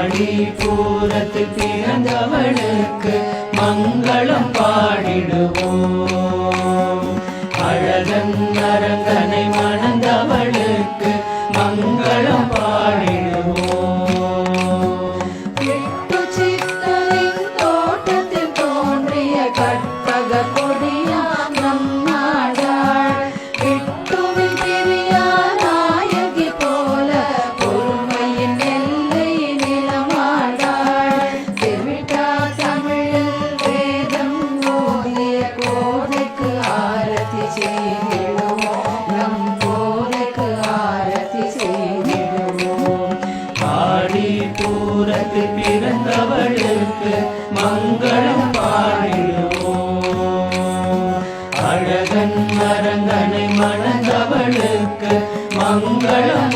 பாடி பூரத்து பிறந்தவளுக்கு மங்களம் பாடிடுவோம். அழகன் அரங்கனை மணந்தவள் ஆரத்தி செய்திடுவோம். நம் கோதைக்கு ஆரத்தி செய்திடுவோம். ஆடி பூரத்து பிறந்தவளுக்கு மங்களம் பாடிடுவோம். அழகன் மணந்தவளுக்கு மங்களம்